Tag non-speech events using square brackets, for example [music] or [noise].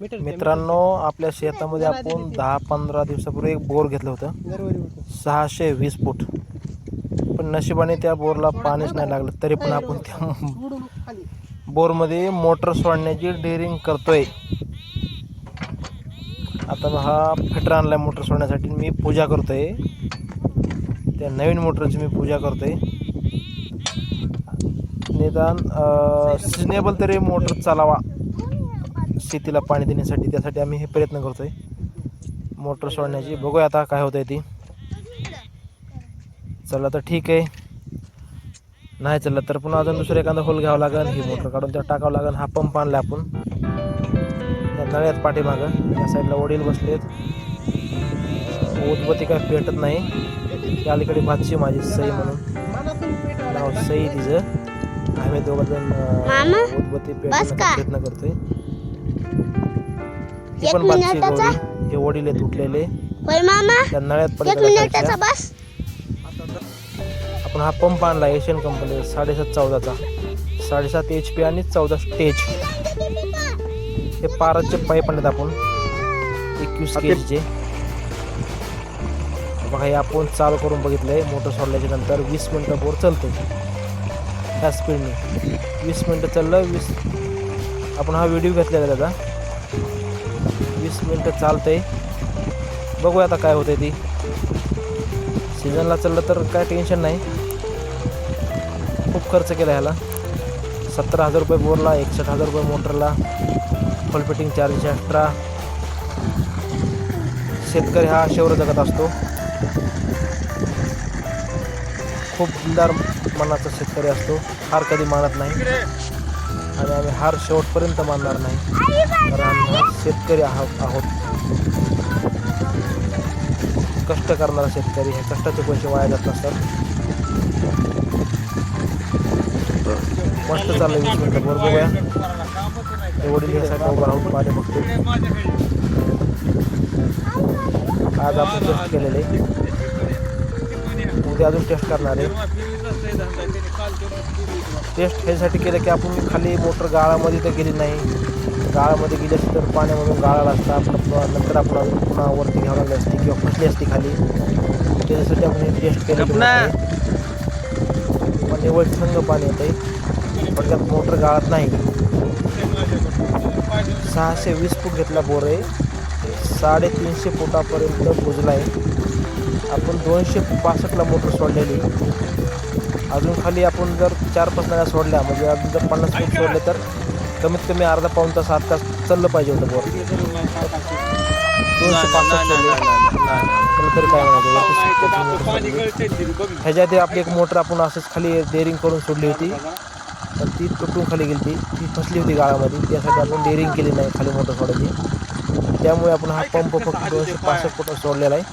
मित्रांनो आपल्या शेतामध्ये आपण दहा पंधरा दिवसापूर्वी एक बोर घेतलं होतं. सहाशे वीस फूट. पण नशिबाने त्या बोरला पाणीच नाही लागलं तरी पण आपण त्या [laughs] बोरमध्ये मोटर सोडण्याची डेअरिंग करतोय. आता हा फिटर आणलाय मोटर सोडण्यासाठी मी पूजा करतोय. त्या नवीन मोटरची मी पूजा करतोय. निदान सिजनेबल तरी मोटर चालावा. शेतीला पाणी देण्यासाठी त्यासाठी आम्ही हे प्रयत्न करतोय. मोटर सोडण्याची. बघूया आता काय होतंय ती. चला तर ठीक आहे. नाही चाललं तर पुन्हा अजून दुसरं एखादा होल घ्यावं लागेल ही मोटर काढून त्या टाकावं लागेल हा पंप आणला आपण. त्या नळ्यात पाठीमागं. या साईडला वडील बसलेत. उदबत्ती काय पेटत नाही. त्या अलीकडे भातची माझी सई म्हणून. नाव सई तिचं. आम्ही दोघं जण पेटवण्याचा का? प्रयत्न करतोय. ही एक पण? गौरी हे वडील आहेत उठलेले. होय मामा त्या नळ्यात एक पलीकडे मिनिटाचा खायच्या. बस. आपण हा पंप आणला एशियन कंपनी साडेसात चौदाचा. साडेसात एच पी आणि चौदा स्टेज हे पाराचे पाईप आणलेत आपण. एकवीस केजीचे. बघा हे आपण चालू करून बघितलंय. मोटर सोडल्याच्या नंतर वीस मिनटं बोर चालतो ह्या स्पीडने वीस मिनटं चाललं वीस. आपण हा व्हिडिओ घेतलेला आहे त्याचा वीस मिनटं चालतंय. बघूया आता काय होतंय ती. सीझनला चाललं तर काय टेन्शन नाही. खूप खर्च केला ह्याला. सत्तर हजार रुपये बोरला एकसष्ट हजार रुपये मोटरला फुल फिटिंग चार्जेस एक्स्ट्रा शेतकरी हा शेवर जगत असतो. खूप दिलदार मनाचा शेतकरी असतो. फार कधी मानत नाही. आणि आम्ही हार शेवटपर्यंत मानणार नाही. कारण आम्ही शेतकरी आहोत आहोत. कष्ट करणारा शेतकरी हे कष्टाचे पैसे वाया जात नसतात. मस्त चाललंय वीस मिनटं. बरोबर बघूया. एवढी वडील या उभं राहून पाणी बघतो आज आपण टेस्ट केलेले. उद्या अजून टेस्ट करणार आहे. टेस्ट ह्यासाठी केलं की आपण खाली मोटर गाळामध्ये तर गेली नाही. गाळामध्ये गेली असती तर पाण्यामधून गाळाला असता आपण नंतर आपण पुन्हा वरती घ्यावं लागली असती किंवा फसली असती खाली. त्याच्यासाठी आपण टेस्ट केलं पण निवळ थंड पाणी येतं पण त्यात मोटर गाळत नाही. सहाशे वीस फूट घेतला बोर आहे. साडेतीनशे फुटापर्यंत बुजला आहे आपण दोनशे पासष्टला मोटर सोडलेली. अजून खाली आपण जर चार पाच नळ्या सोडल्या म्हणजे अजून जर पन्नास फूट सोडले तर कमीत कमी अर्धा पाऊन तास आठ तास चाललं पाहिजे होतं बोर दोनशे पासष्ट तरी काय म्हणायचं वरती सुट्टी मोटर सोडली. ह्याच्या आधी आपली एक मोटर आपण असंच खाली डेअरिंग करून सोडली होती. तर ती तुटून खाली गेली ती ती फसली होती गाळामध्ये. त्यासाठी आपण डेअरिंग केली नाही खाली मोटर सोडायची. त्यामुळे आपण हा पंप फक्त दोनशे पासष्ट फुट सोडलेला आहे.